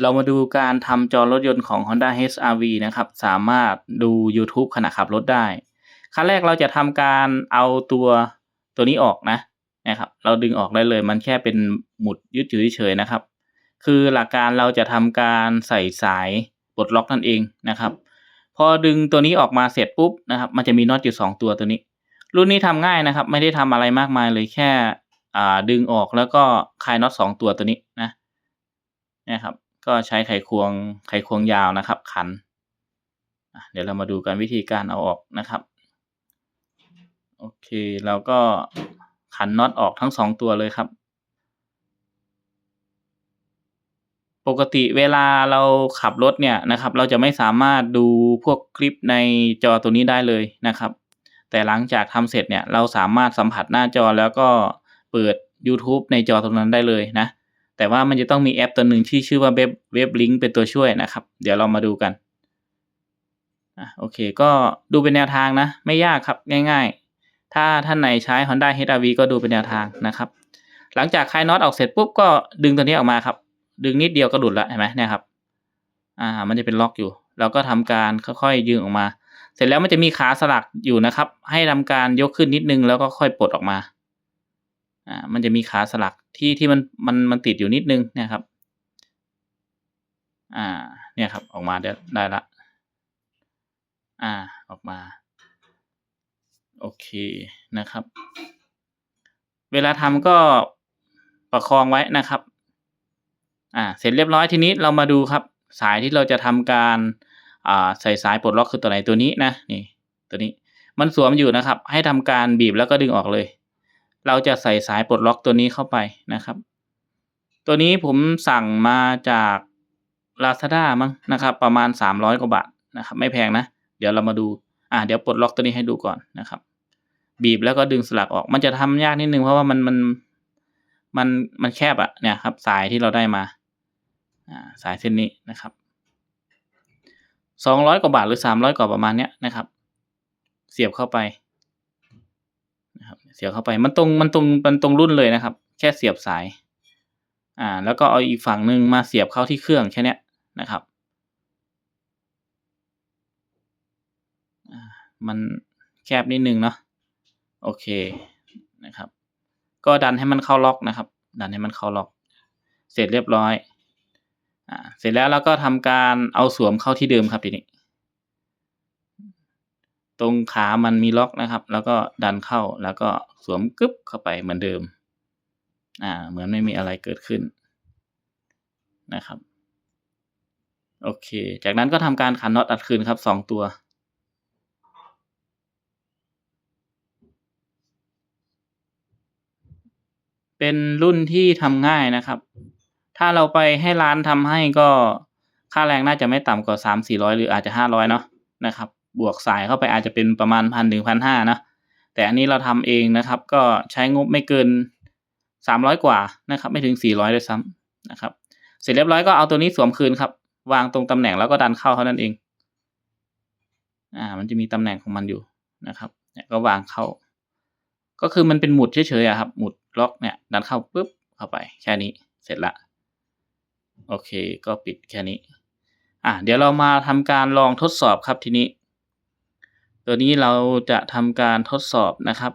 เรามาดูการทำจอรถยนต์ของ Honda HR-V นะครับ สามารถดูยูทูบขณะขับรถได้ ขั้นแรกเราจะทำการเอาตัวตัวนี้ออกนะนะครับ เราดึงออกได้เลย มันแค่เป็นหมุดยึดอยู่เฉยๆนะครับ คือหลักการเราจะทำการใส่สายปลดล็อกนั่นเองนะครับ พอดึงตัวนี้ออกมาเสร็จปุ๊บนะครับ มันจะมีน็อตอยู่สองตัวตัวนี้ รุ่นนี้ทำง่ายนะครับ ไม่ได้ทำอะไรมากมายเลยแค่ดึงออกแล้วก็คลายน็อตสองตัวตัวนี้นะนะครับ ก็ใช้ไขควงไขควงยาวนะครับ ขัน เดี๋ยวเรามาดูกันวิธีการเอาออกนะครับ โอเคเราก็ขันน็อตออกทั้งสองตัวเลยครับ ปกติเวลาเราขับรถเนี่ยนะครับ เราจะไม่สามารถดูพวกคลิปในจอตัวนี้ได้เลยนะครับ แต่หลังจากทำเสร็จเนี่ยเราสามารถสัมผัสหน้าจอแล้วก็เปิดยูทูบในจอตรงนั้นได้เลยนะ แต่ว่ามันจะต้องมีแอปตัวหนึ่งที่ชื่อว่าเว็บเว็บลิงก์เป็นตัวช่วยนะครับ เดี๋ยวเรามาดูกันอะโอเค ก็ดูเป็นแนวทางนะ ไม่ยากครับง่ายๆ ถ้าท่านไหนใช้ Honda HR-V ก็ดูเป็นแนวทางนะครับ หลังจากคลายน็อตออกเสร็จปุ๊บก็ดึงตัวนี้ออกมาครับ ดึงนิดเดียวก็หลุดแล้วเห็นไหมเนี่ยครับอ่ามันจะเป็นล็อกอยู่ เราก็ทำการค่อยๆยืงออกมา เสร็จแล้วมันจะมีขาสลักอยู่นะครับ ให้ทำการยกขึ้นนิดนึงแล้วก็ค่อยปลดออกมาอ่ามันจะมีขาสลัก ที่ที่มันมันมันติดอยู่นิดนึงนะครับ อ่า เนี่ยครับออกมาได้ได้ละ อ่าออกมา โอเคนะครับ เวลาทำก็ประคองไว้นะครับ อ่า เสร็จเรียบร้อยทีนี้เรามาดูครับ สายที่เราจะทำการอ่าใส่สายปลดล็อกคือตัวไหนตัวนี้นะนี่ตัวนี้มันสวมอยู่นะครับ ให้ทำการบีบแล้วก็ดึงออกเลย เราจะใส่สายปลดล็อกตัวนี้เข้าไปนะครับ ตัวนี้ผมสั่งมาจาก Lazada มั้งนะครับ ประมาณสามร้อยกว่าบาทนะครับ ไม่แพงนะ เดี๋ยวเรามาดูอ่าเดี๋ยวปลดล็อกตัวนี้ให้ดูก่อนนะครับ บีบแล้วก็ดึงสลักออก มันจะทำยากนิดนึงเพราะว่ามันมันมันมันแคบอะเนี่ยครับ สายที่เราได้มาอ่าสายเส้นนี้นะครับสองร้อยกว่าบาทหรือสามร้อยกว่าประมาณเนี้ยนะครับ เสียบเข้าไป เสียบเข้าไปมันตรงมันตรงมันตรงรุ่นเลยนะครับ แค่เสียบสาย อ่า แล้วก็เอาอีกฝั่งหนึ่งมาเสียบเข้าที่เครื่องแค่นี้นะครับอ่ามันแคบนิดนึงเนาะโอเคนะครับ ก็ดันให้มันเข้าล็อกนะครับ ดันให้มันเข้าล็อก เสร็จเรียบร้อยอ่าเสร็จแล้วเราก็ทำการเอาสวมเข้าที่เดิมครับทีนี้ ตรงขามันมีล็อกนะครับ แล้วก็ดันเข้าแล้วก็สวมกึ๊บเข้าไปเหมือนเดิม อ่า เหมือนไม่มีอะไรเกิดขึ้นนะครับ โอเค จากนั้นก็ทำการขันน็อตอัดคืนครับสองตัวเป็นรุ่นที่ทำง่ายนะครับ ถ้าเราไปให้ร้านทำให้ก็ค่าแรงน่าจะไม่ต่ำกว่าสามสี่ร้อยหรืออาจจะห้าร้อยเนาะนะครับ บวกสายเข้าไปอาจจะเป็นประมาณพันถึงพันห้านะ แต่อันนี้เราทำเองนะครับ ก็ใช้งบไม่เกินสามร้อยกว่านะครับ ไม่ถึงสี่ร้อยด้วยซ้ำนะครับ เสร็จเรียบร้อยก็เอาตัวนี้สวมคืนครับ วางตรงตำแหน่งแล้วก็ดันเข้าเท่านั้นเอง อ่า มันจะมีตำแหน่งของมันอยู่นะครับ เนี่ยก็วางเข้า ก็คือมันเป็นหมุดเฉยๆครับ หมุดล็อกเนี่ยดันเข้าปุ๊บเข้าไปแค่นี้เสร็จละโอเค ก็ปิดแค่นี้ อะเดี๋ยวเรามาทำการลองทดสอบครับทีนี้ ตัวนี้เราจะทำการทดสอบนะครับ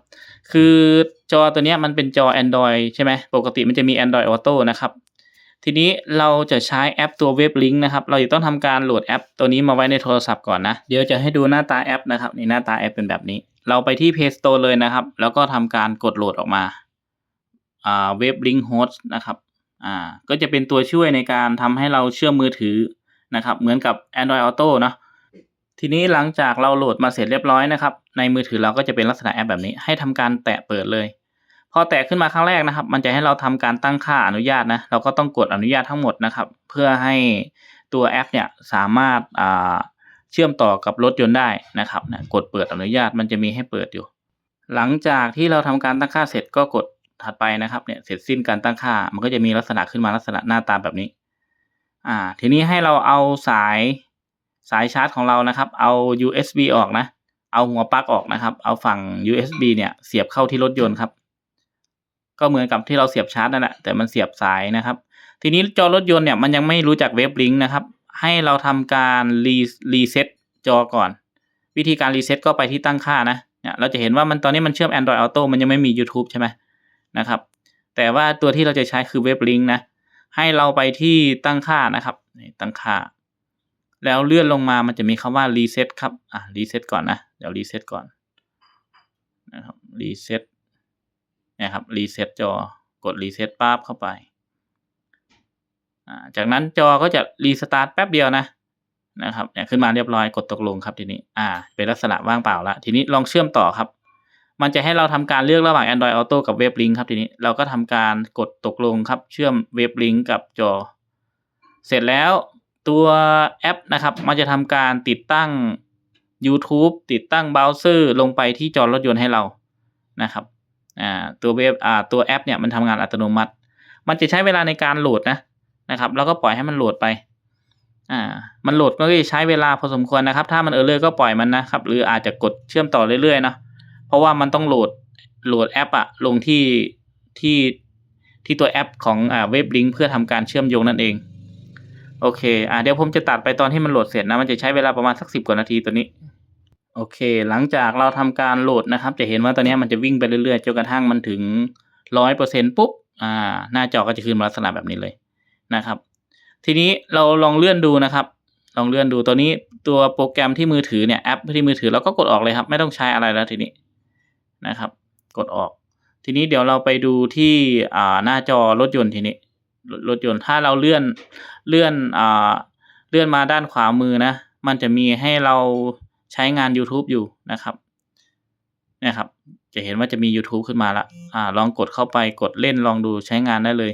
คือจอตัวนี้มันเป็นจอ Android ใช่ไหมปกติมันจะมี Android Auto นะครับทีนี้เราจะใช้แอปตัวเว็บลิงก์นะครับ เราจะต้องทำการโหลดแอป ตัวนี้มาไว้ในโทรศัพท์ก่อนนะ เดี๋ยวจะให้ดูหน้าตาแอปนะครับนี่หน้าตาแอปเป็นแบบนี้ เราไปที่ Play Store เลยนะครับ แล้วก็ทำการกดโหลดออกมาอ่าเว็บลิงก์โฮสต์นะครับอ่าก็จะเป็นตัวช่วยในการทำให้เราเชื่อมมือถือนะครับ เหมือนกับ Android Auto เนาะ ทีนี้หลังจากเราโหลดมาเสร็จเรียบร้อยนะครับ ในมือถือเราก็จะเป็นลักษณะแอปแบบนี้ ให้ทำการแตะเปิดเลย พอแตะขึ้นมาครั้งแรกนะครับ มันจะให้เราทำการตั้งค่าอนุญาตนะ เราก็ต้องกดอนุญาตทั้งหมดนะครับ เพื่อให้ตัวแอปเนี่ยสามารถาเชื่อมต่อกับรถยนต์ได้นะครับนะกดเปิดอนุญาตมันจะมีให้เปิดอยู่ หลังจากที่เราทำการตั้งค่าเสร็จก็กดถัดไปนะครับเนี่ยเสร็จสิ้นการตั้งค่า มันก็จะมีลักษณะขึ้นมาลักษณะหน้าตาแบบนี้ อ่า ทีนี้ให้เราเอาสาย สายชาร์จของเรานะครับ เอา USB ออกนะ เอาหัวปลั๊กออกนะครับ เอาฝั่ง USB เนี่ยเสียบเข้าที่รถยนต์ครับ ก็เหมือนกับที่เราเสียบชาร์จนั่นแหละแต่มันเสียบสายนะครับ ทีนี้จอรถยนต์เนี่ยมันยังไม่รู้จักเว็บลิงก์นะครับ ให้เราทำการรีรีเซ็ตจอก่อน วิธีการรีเซ็ตก็ไปที่ตั้งค่านะเนี่ยเราจะเห็นว่ามันตอนนี้มันเชื่อม Android Auto มันยังไม่มี YouTube ใช่ไหมนะครับ แต่ว่าตัวที่เราจะใช้คือเว็บลิงก์นะ ให้เราไปที่ตั้งค่านะครับตั้งค่า แล้วเลื่อนลงมามันจะมีคำว่ารีเซ็ตครับ อะรีเซ็ตก่อนนะ เดี๋ยวรีเซ็ตก่อนนะครับรีเซ็ตนะครับรีเซ็ตจอกดรีเซ็ตปั๊บเข้าไปอ่าจากนั้นจอก็จะรีสตาร์ทแป๊บเดียวนะนะครับเนี่ยขึ้นมาเรียบร้อยกดตกลงครับทีนี้ อ่า เป็นลักษณะว่างเปล่าละทีนี้ลองเชื่อมต่อครับ มันจะให้เราทำการเลือกระหว่าง Android Auto กับเว็บลิงครับทีนี้เราก็ทำการกดตกลงครับ เชื่อมเว็บลิงกับจอ เสร็จแล้ว ตัวแอปนะครับ มันจะทำการติดตั้ง YouTube ติดตั้งเบราว์เซอร์ลงไปที่จอรถยนต์ให้เรานะครับอ่าตัวเว็บอ่าตัวแอปเนี่ยมันทำงานอัตโนมัติ มันจะใช้เวลาในการโหลดนะนะครับแล้วก็ปล่อยให้มันโหลดไปอ่ามันโหลดก็จะใช้เวลาพอสมควรนะครับ ถ้ามันเออร์เลอร์ก็ปล่อยมันนะครับ หรืออาจจะกดเชื่อมต่อเรื่อยๆเนาะเพราะว่ามันต้องโหลดโหลดแอปอะลงที่ที่ที่ตัวแอปของอ่าเว็บลิงก์เพื่อทำการเชื่อมโยงนั่นเอง โอเค อ่าเดี๋ยวผมจะตัดไปตอนที่มันโหลดเสร็จนะ มันจะใช้เวลาประมาณสักสิบกว่านาทีตัวนี้ โอเค หลังจากเราทำการโหลดนะครับ จะเห็นว่าตอนนี้มันจะวิ่งไปเรื่อยๆ จนกระทั่งมันถึงร้อยเปอร์เซ็นปุ๊บ อ่า หน้าจอก็จะขึ้นลักษณะแบบนี้เลยนะครับ ทีนี้เราลองเลื่อนดูนะครับ ลองเลื่อนดูตัวนี้ตัวโปรแกรมที่มือถือเนี่ยแอปที่มือถือเราก็กดออกเลยครับ ไม่ต้องใช้อะไรแล้วทีนี้นะครับ กดออก ทีนี้เดี๋ยวเราไปดูที่อ่าหน้าจอรถยนต์ทีนี้ รถรถยนต์ถ้าเราเลื่อนเลื่อนอ่าเลื่อนมาด้านขวามือนะ มันจะมีให้เราใช้งาน YouTube อยู่นะครับเนี่ยครับ จะเห็นว่าจะมี YouTube ขึ้นมาละอ่าลองกดเข้าไปกดเล่นลองดูใช้งานได้เลย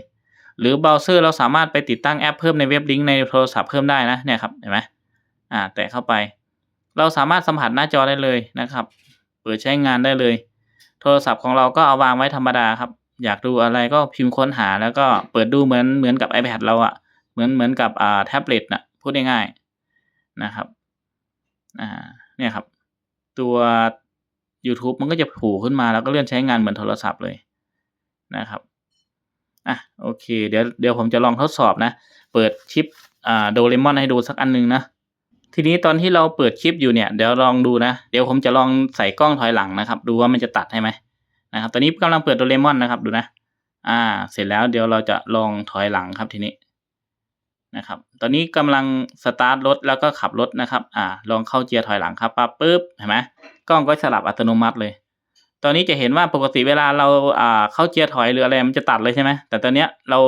หรือเบราว์เซอร์เราสามารถไปติดตั้งแอปเพิ่มในเว็บลิงก์ในโทรศัพท์เพิ่มได้นะเนี่ยครับเห็นไหมอ่า แตะเข้าไป เราสามารถสัมผัสหน้าจอได้เลยนะครับ เปิดใช้งานได้เลย โทรศัพท์ของเราก็เอาวางไว้ธรรมดาครับ อยากดูอะไรก็พิมพ์ค้นหาแล้วก็เปิดดูเหมือนเหมือนกับ iPad เราอะเหมือนเหมือนกับอ่าแท็บเล็ตนะพูดง่ายๆนะครับอ่าเนี่ยครับ ตัว YouTube มันก็จะผูขึ้นมาแล้วก็เลื่อนใช้งานเหมือนโทรศัพท์เลยนะครับอะโอเคเดี๋ยวเดี๋ยวผมจะลองทดสอบนะ เปิดคลิปอ่าโดเรมอนให้ดูสักอันหนึงนะทีนี้ตอนที่เราเปิดคลิปอยู่เนี่ยเดี๋ยวลองดูนะ เดี๋ยวผมจะลองใส่กล้องถอยหลังนะครับ ดูว่ามันจะตัดให้ไหม นะครับ ตอนนี้กำลังเปิดโดเรมอนนะครับ ดูนะ อ่า เสร็จแล้วเดี๋ยวเราจะลองถอยหลังครับทีนี้นะครับ ตอนนี้กำลังสตาร์ทรถแล้วก็ขับรถนะครับ อ่า ลองเข้าเกียร์ถอยหลังครับปั๊บปุ๊บเห็นไหมกล้องก็สลับอัตโนมัติเลย ตอนนี้จะเห็นว่าปกติเวลาเราอ่าเข้าเกียร์ถอยหรืออะไรมันจะตัดเลยใช่ไหมแต่ตอนเนี้ยเรา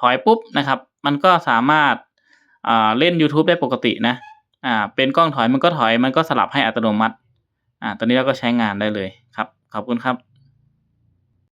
ถอยปุ๊บนะครับ มันก็สามารถอ่าเล่น YouTube ได้ปกตินะ อ่า เป็นกล้องถอยมันก็ถอยมันก็สลับให้อัตโนมัติ อ่า ตอนนี้เราก็ใช้งานได้เลยครับ ขอบคุณครับ